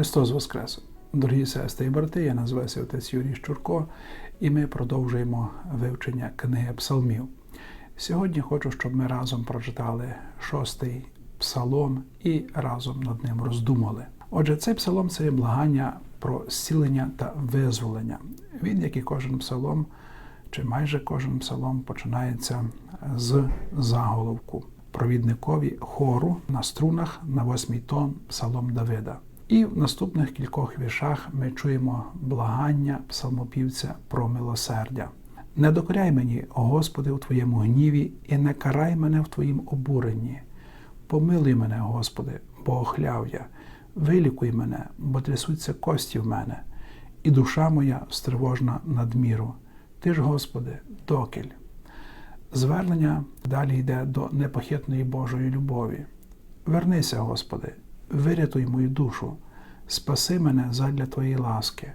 Христос Воскрес! Дорогі сестри і брати, я називаюся отець Юрій Щурко, і ми продовжуємо вивчення книги Псалмів. Сьогодні хочу, щоб ми разом прочитали шостий псалом і разом над ним роздумали. Отже, цей псалом це є благання про зцілення та визволення. Він, як і кожен псалом, чи майже кожен псалом, починається з заголовку провідникові хору на струнах на восьмий тон псалом Давида. І в наступних кількох віршах ми чуємо благання псалмопівця про милосердя. Не докоряй мені, Господи, у Твоєму гніві, і не карай мене в Твоїм обуренні. Помилуй мене, Господи, бо охляв я, вилікуй мене, бо трясуться кості в мене, і душа моя стривожна надміру. Ти ж, Господи, докіль. Звернення далі йде до непохитної Божої любові. Вернися, Господи, вирятуй мою душу, спаси мене задля Твоєї ласки,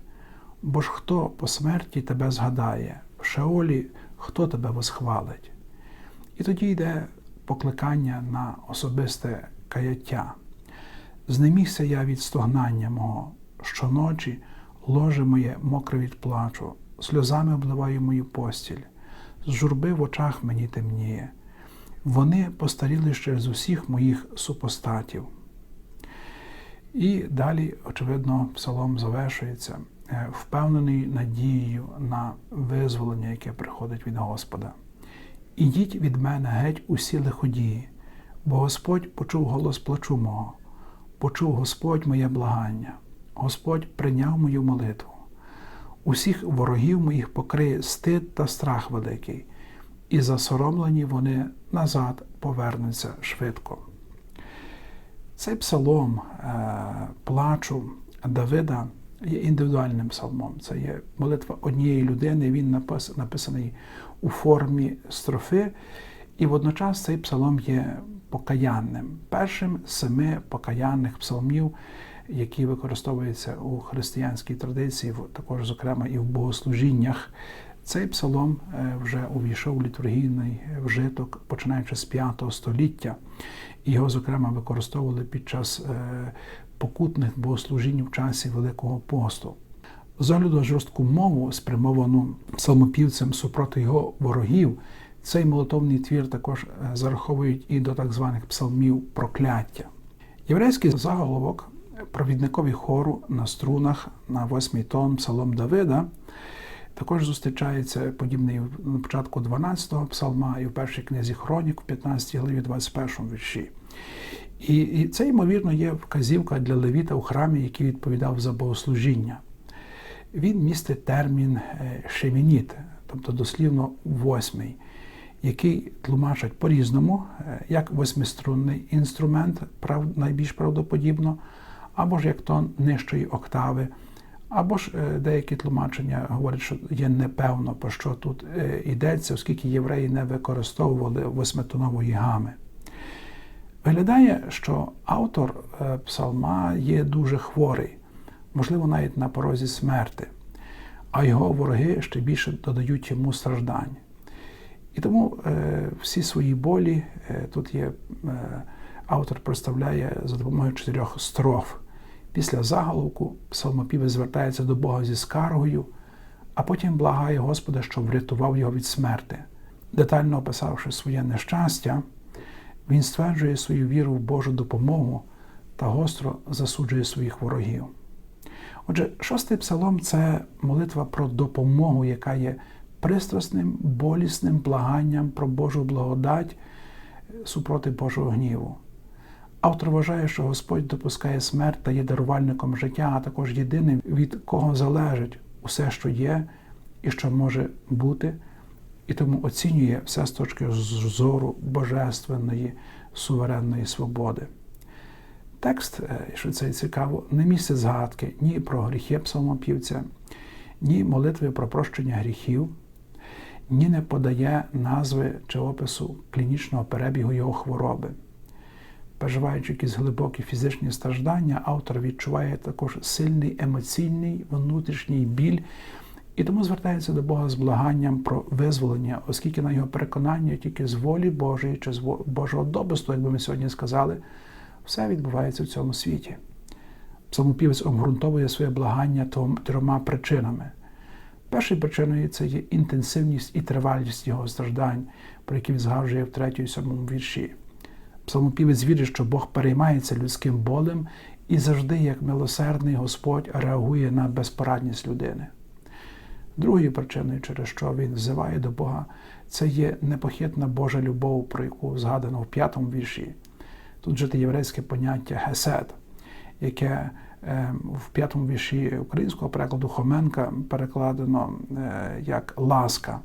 бо ж хто по смерті тебе згадає, в Шеолі хто тебе восхвалить? І тоді йде покликання на особисте каяття. Знемігся я від стогнання мого, щоночі ложе моє мокре від плачу, сльозами обливаю мою постіль, з журби в очах мені темніє. Вони постаріли ще з усіх моїх супостатів. І далі, очевидно, псалом завершується, е, впевнений надією на визволення, яке приходить від Господа. Ідіть від мене геть усі лиходії, бо Господь почув голос плачу мого, почув Господь моє благання, Господь прийняв мою молитву. Усіх ворогів моїх покриє стид та страх великий, і засоромлені вони назад повернуться швидко. Цей псалом е, плачу Давида є індивідуальним псалмом. Це є молитва однієї людини, він написаний у формі строфи, і водночас цей псалом є покаянним, першим з семи покаянних псалмів, які використовуються у християнській традиції, також, зокрема, і в богослужіннях. Цей псалом е, вже увійшов у літургійний вжиток, починаючи з V століття. Його, зокрема, використовували під час е, покутних богослужінь в часі Великого посту. З огляду жорстку мову, спрямовану псалмопівцем супроти його ворогів, цей молитовний твір також е, зараховують і до так званих псалмів прокляття. Єврейський заголовок провідникові хору на струнах на восьмий тон Псалом Давида. Також зустрічається подібний на початку 12-го псалма і в першій книзі Хронік, у 15 главі, 21 вірші. І, і це, ймовірно, є вказівка для Левіта у храмі, який відповідав за богослужіння. Він містить термін е, шемініт, тобто дослівно восьмий, який тлумачать по-різному, е, як восьмиструнний інструмент, найбільш правдоподібно, або ж як тон нижчої октави. Або ж е, деякі тлумачення говорять, що є непевно, про що тут е, йдеться, оскільки євреї не використовували восьмитонової гами. Виглядає, що автор е, псалма є дуже хворий, можливо, навіть на порозі смерти, а його вороги ще більше додають йому страждань. І тому всі свої болі тут є, автор представляє за допомогою чотирьох строф. Після заголовку псалмопівець звертається до Бога зі скаргою, а потім благає Господа, щоб врятував його від смерти. Детально описавши своє нещастя, він стверджує свою віру в Божу допомогу та гостро засуджує своїх ворогів. Отже, шостий псалом це молитва про допомогу, яка є пристрасним, болісним благанням про Божу благодать супроти Божого гніву. Автор вважає, що Господь допускає смерть та є дарувальником життя, а також єдиним, від кого залежить усе, що є і що може бути, і тому оцінює все з точки зору божественної суверенної свободи. Текст, е, що це цікаво, не містить згадки ні про гріхи псалмопівця, ні молитви про прощення гріхів, ні не подає назви чи опису клінічного перебігу його хвороби переживаючи якісь глибокі фізичні страждання, автор відчуває також сильний емоційний внутрішній біль. І тому звертається до Бога з благанням про визволення, оскільки на його переконання тільки з волі Божої чи з Божого добросту, як би ми сьогодні сказали, все відбувається в цьому світі. Псалмопівець обґрунтовує своє благання трьома причинами. Першою причиною це є інтенсивність і тривалість його страждань, про які він згадує в 3 і 7 вірші. Псалмопівець вірить, що Бог переймається людським болем і завжди, як милосердний Господь, реагує на безпорадність людини. Другою причиною, через що він взиває до Бога, це є непохитна Божа любов, про яку згадано в п'ятому вірші. Тут жити єврейське поняття гесед, яке ем, в п'ятому вірші українського перекладу Хоменка перекладено е, як ласка.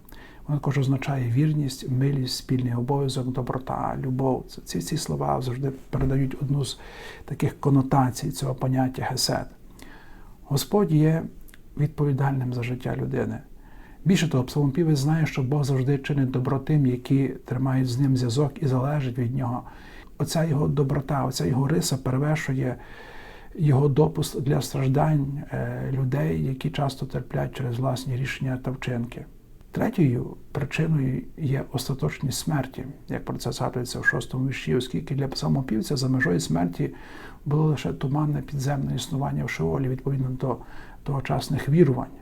Також означає вірність, милість, спільний обов'язок, доброта, любов. Ці ці слова завжди передають одну з таких конотацій цього поняття гесед. Господь є відповідальним за життя людини. Більше того, псалмопівець знає, що Бог завжди чинить добро тим, які тримають з ним зв'язок і залежать від нього. Оця його доброта, оця його риса перевершує його допуск для страждань е, людей, які часто терплять через власні рішення та вчинки. Третьою причиною є остаточність смерті, як про це згадується в шостому вірші, оскільки для самопівця за межою смерті було лише туманне підземне існування в Шеолі відповідно до тогочасних вірувань.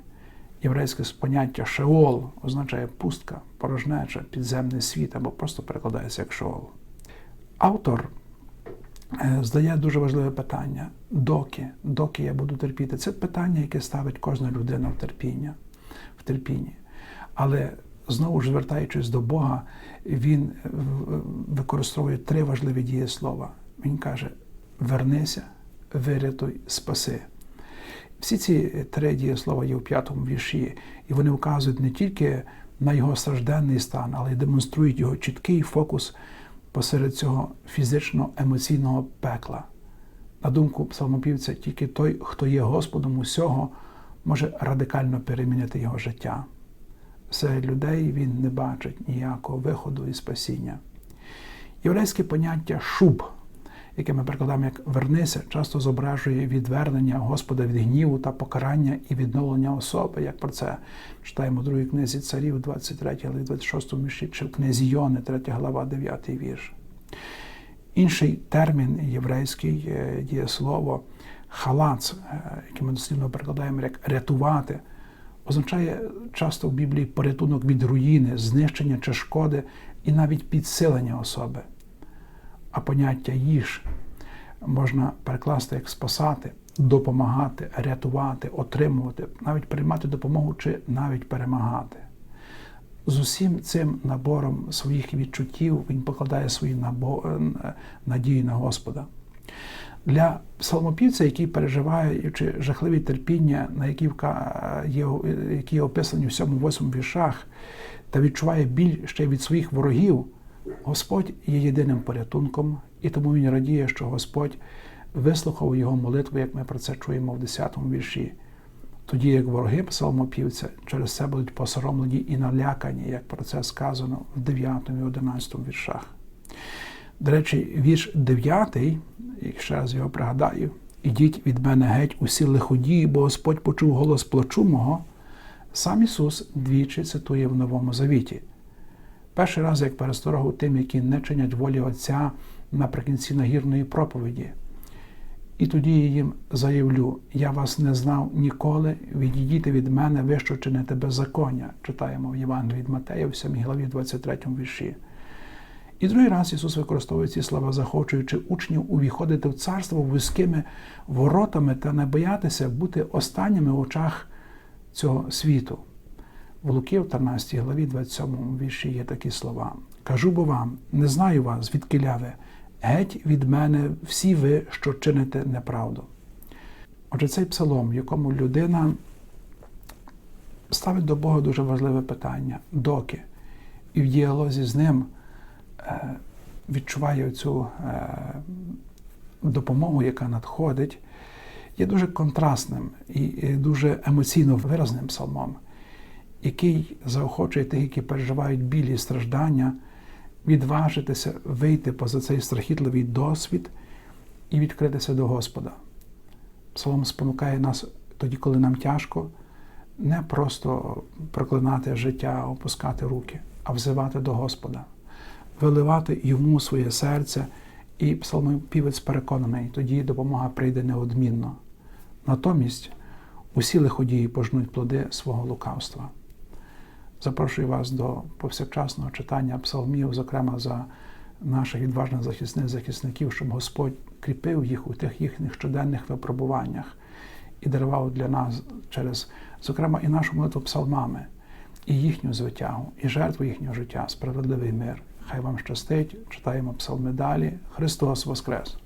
Єврейське поняття Шеол означає пустка, порожнеча, підземний світ або просто перекладається як Шеол. Автор е, здає дуже важливе питання: доки, доки я буду терпіти? Це питання, яке ставить кожна людина в терпіння, в терпінні. Але знову ж звертаючись до Бога, він е, використовує три важливі дієслова. Він каже: вернися, вирятуй, спаси. Всі ці три дієслова є в п'ятому вірші, і вони вказують не тільки на його стражденний стан, але й демонструють його чіткий фокус посеред цього фізично-емоційного пекла. На думку псалмопівця, тільки той, хто є Господом усього, може радикально перемінити його життя серед людей він не бачить ніякого виходу і спасіння. Єврейське поняття шуб, яке ми перекладаємо як вернися, часто зображує відвернення Господа від гніву та покарання і відновлення особи, як про це читаємо в другій книзі царів, 23, але 26 вірші, чи в книзі Йони, 3 глава, 9 вірш. Інший термін єврейський дієслово халац, е, яке ми дослідно перекладаємо як рятувати означає часто в Біблії порятунок від руїни, знищення чи шкоди і навіть підсилення особи. А поняття їж можна перекласти як спасати, допомагати, рятувати, отримувати, навіть приймати допомогу чи навіть перемагати. З усім цим набором своїх відчуттів він покладає свої надії на Господа. Для псалмопівця, який переживає чи жахливі терпіння, на які є, які описані в 7-8 віршах, та відчуває біль ще від своїх ворогів, Господь є єдиним порятунком, і тому він радіє, що Господь вислухав його молитву, як ми про це чуємо в 10-му вірші. Тоді як вороги псалмопівця через це будуть посоромлені і налякані, як про це сказано в 9 і 11 віршах. До речі, вірш 9, і ще раз його пригадаю, ідіть від мене геть усі лиходії, бо Господь почув голос плачу мого. Сам Ісус двічі цитує в Новому Завіті. Перший раз як пересторогу тим, які не чинять волі Отця наприкінці нагірної проповіді. І тоді я їм заявлю: я вас не знав ніколи, відійдіть від мене, ви що чините беззаконня, читаємо в Євангелії від Матея, в 7 главі, 23 вірші. І другий раз Ісус використовує ці слова, захочуючи учнів увіходити в царство вузькими воротами та не боятися бути останніми в очах цього світу. В Луки, в 13 главі, 27 вірші є такі слова. Кажу бо вам, не знаю вас, звідки ви, геть від мене всі ви, що чините неправду. Отже, цей псалом, в якому людина ставить до Бога дуже важливе питання, доки, і в діалозі з ним. Е, відчуває цю е, допомогу, яка надходить, є дуже контрастним і дуже емоційно виразним псалмом, який заохочує тих, які переживають білі страждання, відважитися вийти поза цей страхітливий досвід і відкритися до Господа. Псалом спонукає нас тоді, коли нам тяжко, не просто проклинати життя, опускати руки, а взивати до Господа виливати йому своє серце, і псалмопівець переконаний, тоді допомога прийде неодмінно. Натомість усі лиходії пожнуть плоди свого лукавства. Запрошую вас до повсякчасного читання псалмів, зокрема за наших відважних захисних захисників, щоб Господь кріпив їх у тих їхніх щоденних випробуваннях і дарував для нас через, зокрема, і нашу молитву псалмами, і їхню звитягу, і жертву їхнього життя, справедливий мир. Хай вам щастить, читаємо псалми далі. Христос Воскрес!